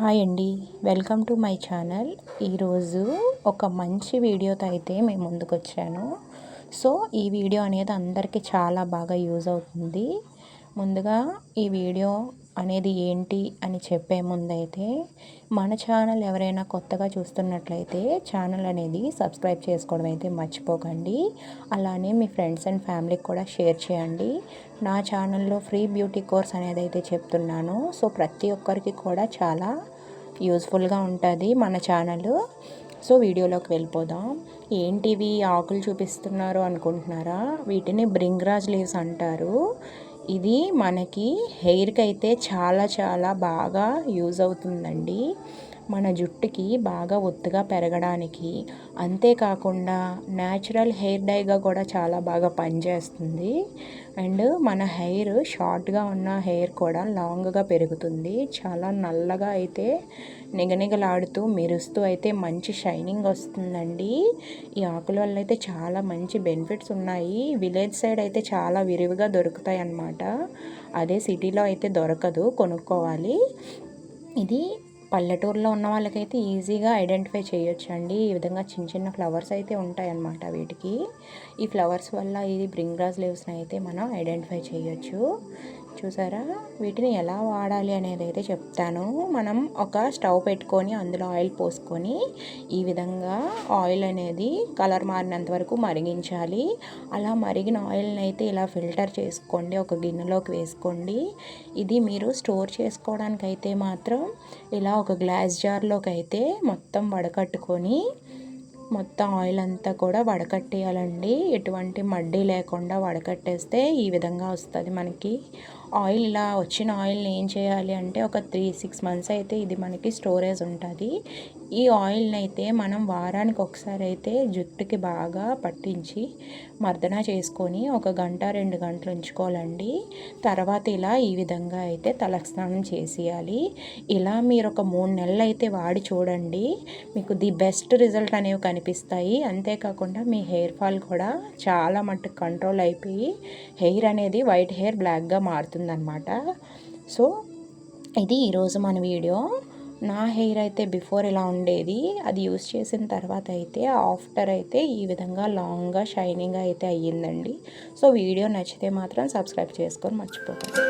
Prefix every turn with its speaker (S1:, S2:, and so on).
S1: Hi అండి. Welcome to my channel. ఈరోజు ఒక మంచి వీడియోతో అయితే మేము ముందుకు వచ్చాను సో ఈ వీడియో అనేది అందరికీ చాలా బాగా యూజ్ అవుతుంది. ముందుగా ఈ వీడియో అనేది ఏంటి అని చెప్పే ముందైతే మన ఛానల్ ఎవరైనా కొత్తగా చూస్తున్నట్లయితే ఛానల్ అనేది సబ్స్క్రైబ్ చేసుకోవడం అయితే మర్చిపోకండి. అలానే మీ ఫ్రెండ్స్ అండ్ ఫ్యామిలీకి కూడా షేర్ చేయండి. నా ఛానల్లో ఫ్రీ బ్యూటీ కోర్స్ అనేది అయితే చెప్తున్నాను. సో ప్రతి ఒక్కరికి కూడా చాలా యూస్ఫుల్గా ఉంటుంది మన ఛానల్. సో వీడియోలోకి వెళ్ళిపోదాం. ఏంటివి ఆకులు చూపిస్తున్నారు అనుకుంటున్నారా? వీటిని బ్రింగ్రాజ్ లీవ్స్ అంటారు. ఇది మనకి హెయిర్కి అయితే చాలా చాలా బాగా యూజ్ అవుతుందండి. మన జుట్టుకి బాగా ఒత్తుగా పెరగడానికి అంతేకాకుండా న్యాచురల్ హెయిర్ డైగా కూడా చాలా బాగా పనిచేస్తుంది. అండ్ మన హెయిర్ షార్ట్గా ఉన్న హెయిర్ కూడా లాంగ్గా పెరుగుతుంది. చాలా నల్లగా అయితే నిగనిగలాడుతూ మెరుస్తూ అయితే మంచి షైనింగ్ వస్తుందండి. ఈ ఆకుల వల్ల అయితే చాలా మంచి బెనిఫిట్స్ ఉన్నాయి. విలేజ్ సైడ్ అయితే చాలా విరివిగా దొరుకుతాయి అన్నమాట అదే సిటీలో అయితే దొరకదు కొనుక్కోవాలి. ఇది పల్లెటూరులో ఉన్న వాళ్ళకైతే ఈజీగా ఐడెంటిఫై చేయొచ్చు అండి ఈ విధంగా చిన్న చిన్న ఫ్లవర్స్ అయితే ఉంటాయన్నమాట వీటికి. ఈ ఫ్లవర్స్ వల్ల ఇది బ్రింగ్రాజ్ లీవ్స్ని అయితే మనం ఐడెంటిఫై చేయొచ్చు. చూసారా? వీటిని ఎలా వాడాలి అనేది అయితే చెప్తాను. మనం ఒక స్టవ్ పెట్టుకొని అందులో ఆయిల్ పోసుకొని ఈ విధంగా ఆయిల్ అనేది కలర్ మారినంత వరకు మరిగించాలి. అలా మరిగిన ఆయిల్ని అయితే ఇలా ఫిల్టర్ చేసుకోండి. ఒక గిన్నెలోకి వేసుకోండి. ఇది మీరు స్టోర్ చేసుకోవడానికి అయితే మాత్రం ఇలా ఒక గ్లాస్ జార్లోకి అయితే మొత్తం వడకట్టుకొని మొత్తం ఆయిల్ అంతా కూడా వడకట్టేయాలండి. ఎటువంటి మడ్డీ లేకుండా వడకట్టేస్తే ఈ విధంగా వస్తుంది మనకి. ఆయిల్ ఇలా వచ్చిన ఆయిల్ని ఏం చేయాలి అంటే ఒక త్రీ సిక్స్ మంత్స్ అయితే ఇది మనకి స్టోరేజ్ ఉంటుంది. ఈ ఆయిల్ని అయితే మనం వారానికి ఒకసారి అయితే జుట్టుకి బాగా పట్టించి మర్దన చేసుకొని ఒక గంట రెండు గంటలు ఉంచుకోవాలండి. తర్వాత ఇలా ఈ విధంగా అయితే తలస్నానం చేసేయాలి. ఇలా మీరు ఒక మూడు నెలలు అయితే వాడి చూడండి. మీకు ది బెస్ట్ రిజల్ట్ అనేవి కనిపిస్తాయి. అంతేకాకుండా మీ హెయిర్ ఫాల్ కూడా చాలా మట్టుకు కంట్రోల్ అయిపోయి హెయిర్ అనేది వైట్ హెయిర్ బ్లాక్గా మారుతుంది. వస్తుందన్నమాట సో ఇది ఈరోజు మన వీడియో. నా హెయిర్ అయితే బిఫోర్ ఇలా ఉండేది అది యూస్ చేసిన తర్వాత అయితే ఆఫ్టర్ అయితే ఈ విధంగా లాంగ్గా షైనింగ్గా అయితే అయ్యిందండి. సో వీడియో నచ్చితే మాత్రం సబ్స్క్రైబ్ చేసుకొని మర్చిపోకండి.